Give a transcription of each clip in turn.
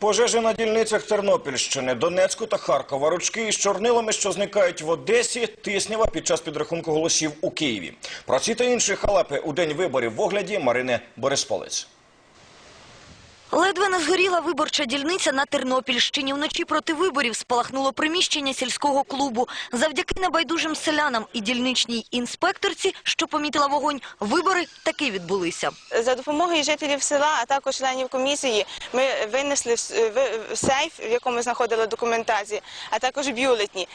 Пожежі на дільницях Тернопільщини, Донецьку та Харкова, ручки із чорнилами, що зникають в Одесі, тиснява під час підрахунку голосів у Києві. Про ці та інші халепи у день виборів в огляді Марини Борисполець. Ледве не згоріла виборча дільниця на Тернопільщині. Вночі проти виборів спалахнуло приміщення сільського клубу. Завдяки небайдужим селянам і дільничній інспекторці, що помітила вогонь, вибори таки відбулися. За допомогою жителів села, а також членів комісії, ми винесли сейф, в якому знаходили документацію, а також бюлетні,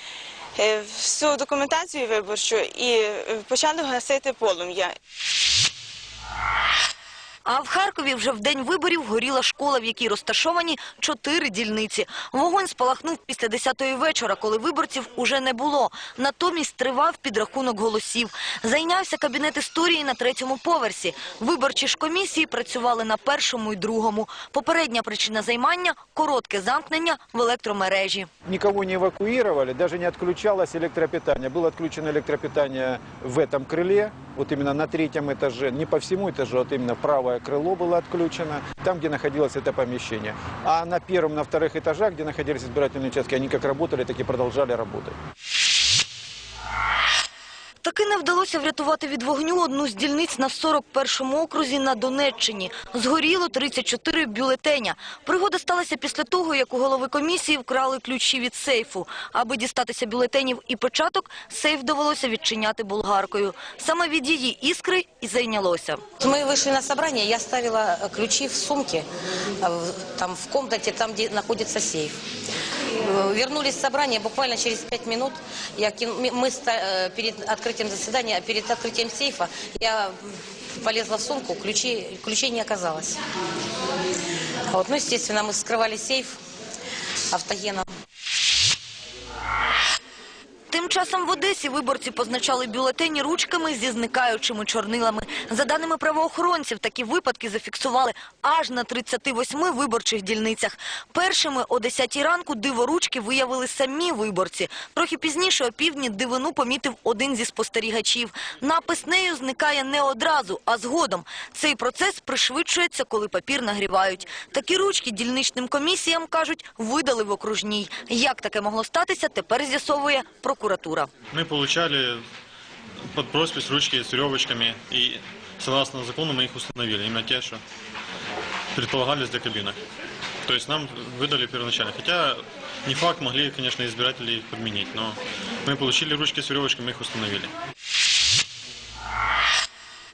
е, всю документацію виборчу і е, почали гасити полум'я. А в Харкові вже в день виборів горіла школа, в якій розташовані чотири дільниці. Вогонь спалахнув після 10-ї вечора, коли виборців уже не було. Натомість тривав підрахунок голосів. Зайнявся кабінет історії на третьому поверсі. Виборчі ж комісії працювали на першому і другому. Попередня причина займання – коротке замкнення в електромережі. Никого не эвакуировали, даже не отключалось электропитание. Было отключено электропитание в этом крыле, вот именно на третьем этаже, не по всему этажу, вот именно правое крыло было отключено, там, где находилось это помещение. А на первом, на вторых этажах, где находились избирательные участки, они как работали, так и продолжали работать. Таки не вдалося врятувати від вогню одну з дільниць на 41-му окрузі на Донеччині. Згоріло 34 бюлетеня. Пригода сталася після того, як у голови комісії вкрали ключі від сейфу. Аби дістатися бюлетенів і початок, сейф довелося відчиняти болгаркою. Саме від її іскри і зайнялося. Мы вышли на собрание, я ставила э, ключи в сумке, э, в- там в комнате, там, где находится сейф. Э, Вернулись с собрания буквально через пять минут. Я кину- ми- мы ста- открытием заседания, перед открытием сейфа, я полезла в сумку, ключи, ключей не оказалось. Вот, ну, естественно, мы скрывали сейф автогеном. Часом в Одесі виборці позначали бюлетені ручками зі зникаючими чорнилами. За даними правоохоронців, такі випадки зафіксували аж на 38 виборчих дільницях. Першими о 10 ранку диворучки виявили самі виборці. Трохи пізніше, о півдні, дивину помітив один зі спостерігачів. Напис нею зникає не одразу, а згодом. Цей процес пришвидшується, коли папір нагрівають. Такі ручки дільничним комісіям, кажуть, видали в окружній. Як таке могло статися, тепер з'ясовує прокуратура Мы получали под проспись ручки с веревочками, и согласно закону мы их установили, именно те, что предполагались для кабинок. То есть нам выдали первоначально. Хотя не факт, могли, конечно, избиратели их подменить, но мы получили ручки с веревочками, мы их установили.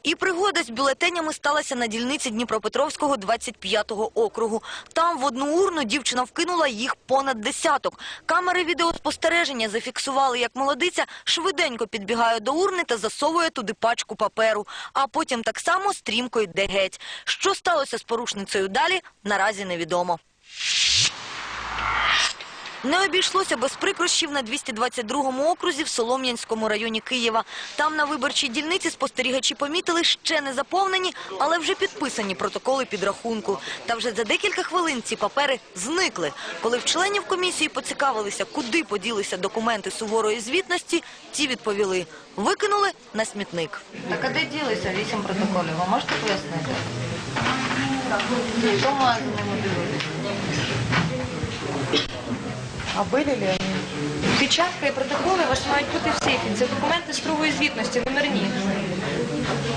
І пригода з бюлетенями сталася на дільниці Дніпропетровського 25-го округу. Там в одну урну дівчина вкинула їх понад десяток. Камери відеоспостереження зафіксували, як молодиця швиденько підбігає до урни та засовує туди пачку паперу. А потім так само стрімко йде геть. Що сталося з порушницею далі, наразі невідомо. Не обійшлося без прикрощів на 222-му окрузі в Солом'янському районі Києва. Там на виборчій дільниці спостерігачі помітили ще не заповнені, але вже підписані протоколи підрахунку. Та вже за декілька хвилин ці папери зникли. Коли в членів комісії поцікавилися, куди поділися документи суворої звітності, ті відповіли – викинули на смітник. Так а де ділися вісім протоколів? Ви можете пояснити? Що ми за ними дивилися? А были ли вони? Печатка і протоколи ваші мають бути в сейфі. Це документи строгової звітності, номерні.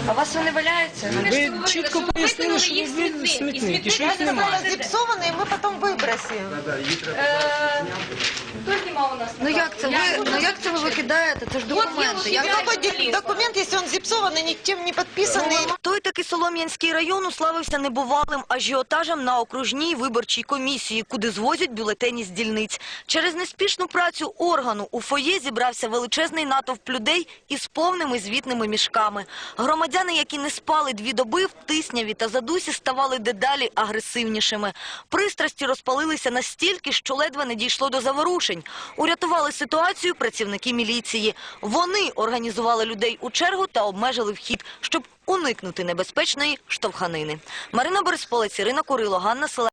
А у вас вони валяються? Ви чітко пояснили, що ви в смітник, і що їх немає. Зіпсовані, ми потім вибросимо. Е, Хто у нас? Ну як це ви, ну як це ви викидаєте? Це ж документи. Як Какой документ, если он зіпсований, нічим не підписаний? Той таки Солом'янський район уславився небувалим ажіотажем на окружній виборчій комісії, куди звозять бюлетені з дільниць. Через неспішну працю органу у фоє зібрався величезний натовп людей із повними звітними мішками. Громадяни, які не спали дві доби, в тисняві та задусі ставали дедалі агресивнішими. Пристрасті розпалилися настільки, що ледве не дійшло до заворушень. Урятували ситуацію працівники міліції. Вони організували людей у чергу та обмежили вхід, щоб уникнути небезпечної штовханини. Марина Борисполець, Ірина Курило, Ганна Селе.